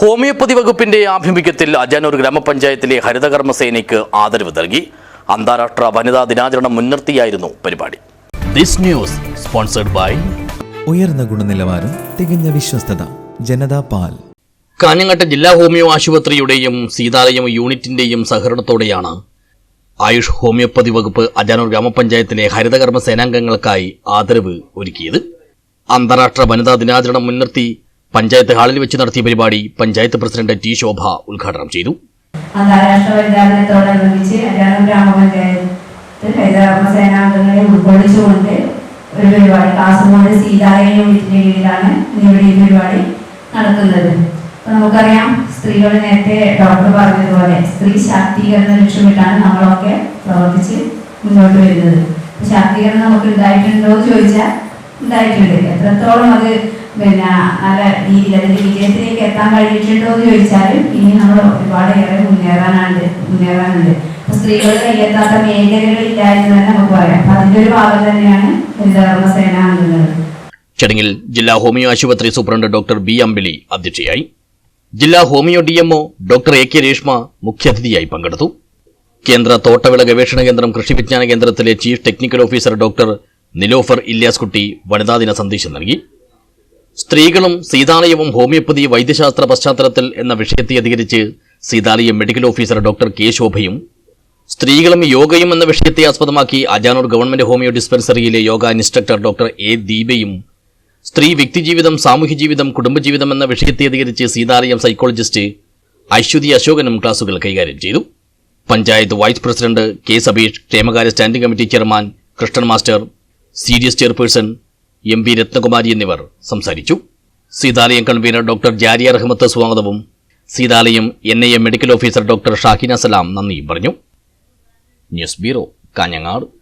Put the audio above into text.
Homeopathy വകുപ്പിന്റെ ആഭിമുഖ്യത്തിൽ അജാനൂർ ഗ്രാമപഞ്ചായത്തിലെ ഹരിതകർമ്മസേനയ്ക്ക് ആദരവ് നൽകി. അന്താരാഷ്ട്ര വനിതാ ദിനാചരണം മുൻനിർത്തിയായിരുന്നു പരിപാടി. ദിസ് ന്യൂസ് സ്പോൺസർഡ് ബൈ ഉയർന്ന ഗുണനിലവാരം തികഞ്ഞ വിശ്വസ്തത ജനതാ പാൽ. കാഞ്ഞങ്ങാട്ട് ജില്ലാ ഹോമിയോ ആശുപത്രിയുടെയും സീതാലയം യൂണിറ്റിന്റെയും സഹകരണത്തോടെയാണ് ആയുഷ് ഹോമിയോപ്പതി വകുപ്പ് അജാനൂർ ഗ്രാമപഞ്ചായത്തിലെ ഹരിതകർമ്മ സേനാംഗങ്ങൾക്കായി ആദരവ് ഒരുക്കിയത്. അന്താരാഷ്ട്ര വനിതാ ദിനാചരണം മുൻനിർത്തി പഞ്ചായത്ത് ഹാളിൽ വെച്ച് നടത്തിയ പരിപാടി പഞ്ചായത്ത് പ്രസിഡന്റ് ടി ശോഭ ഉദ്ഘാടനം ചെയ്തു. അന്താരാഷ്ട്ര വനിതാദിനത്തോടനുബന്ധിച്ച് അജാനം ഗ്രാമപഞ്ചായത്ത് ഒരു പരിപാടി ഈ പരിപാടി നമുക്കറിയാം സ്ത്രീകൾ നേരത്തെ ഡോക്ടർ പറഞ്ഞതുപോലെ സ്ത്രീ ശാക്തീകരണ ലക്ഷ്യമിട്ടാണ് നമ്മളൊക്കെ പ്രവർത്തിച്ച് മുന്നോട്ട് വരുന്നത്. ശാക്തീകരണം നമുക്ക് ഉണ്ടായിട്ടുണ്ടോ എന്ന് ചോദിച്ചാൽ ഉണ്ടായിട്ടുണ്ട്. എത്രത്തോളം അത് പിന്നെ നല്ല രീതിയിൽ അതിന്റെ വിജയത്തിലേക്ക് എത്താൻ കഴിഞ്ഞിട്ടുണ്ടോ എന്ന് ചോദിച്ചാലും ഇനി നമ്മൾ ഒരുപാട് ഏറെ മുന്നേറാനുണ്ട്. മുന്നേറാനുണ്ട് സ്ത്രീകൾ കയ്യെത്താത്ത മേഖലകളില്ല എന്ന് തന്നെ നമുക്ക് പറയാം. അപ്പൊ അതിന്റെ ഒരു ഭാഗം തന്നെയാണ് ഹരിതകർമ്മസേന അംഗങ്ങൾ ചടങ്ങിൽ ജില്ലാ ഹോമിയോ ആശുപത്രി സൂപ്രണ്ട് ഡോക്ടർ ബി അമ്പിളി അധ്യക്ഷയായി. ജില്ലാ homeo D MO doctor A K Reshma മുഖ്യാതിഥിയായി പങ്കെടുത്തു. കേന്ദ്ര തോട്ടവിള ഗവേഷണ കേന്ദ്രം കൃഷി വിജ്ഞാന കേന്ദ്രത്തിലെ chief technical officer doctor Nilofar Iliyaskutty വനിതാ ദിന സന്ദേശം നൽകി. സ്ത്രീകളും സീതാലയവും ഹോമിയോപ്പതി വൈദ്യശാസ്ത്ര പശ്ചാത്തലത്തിൽ എന്ന വിഷയത്തെ അധികരിച്ച് Seethalayam medical officer doctor K ശോഭയും സ്ത്രീകളും യോഗയും എന്ന വിഷയത്തെ ആസ്പദമാക്കി അജാനൂർ ഗവൺമെന്റ് ഹോമിയോ ഡിസ്പെൻസറിയിലെ യോഗ ഇൻസ്ട്രക്ടർ ഡോക്ടർ എ ദീപയും സ്ത്രീ വ്യക്തിജീവിതം സാമൂഹ്യ ജീവിതം കുടുംബജീവിതം എന്ന വിഷയത്തെ അധികരിച്ച് സീതാലയം സൈക്കോളജിസ്റ്റ് അശ്വതി അശോകനും ക്ലാസുകൾ കൈകാര്യം ചെയ്തു. Panchayat vice president K Sabeesh ക്ഷേമകാര്യ standing committee chairman Krishnan master C D S chairperson M P Rathnakumari എന്നിവർ സംസാരിച്ചു. സീതാലയം കൺവീനർ ഡോക്ടർ ജാരിയ റഹ്മത്ത് സ്വാഗതവും. Seethalayam N I M medical officer doctor Shahina Salam നന്ദിയും പറഞ്ഞു. News bureau Kanhangad.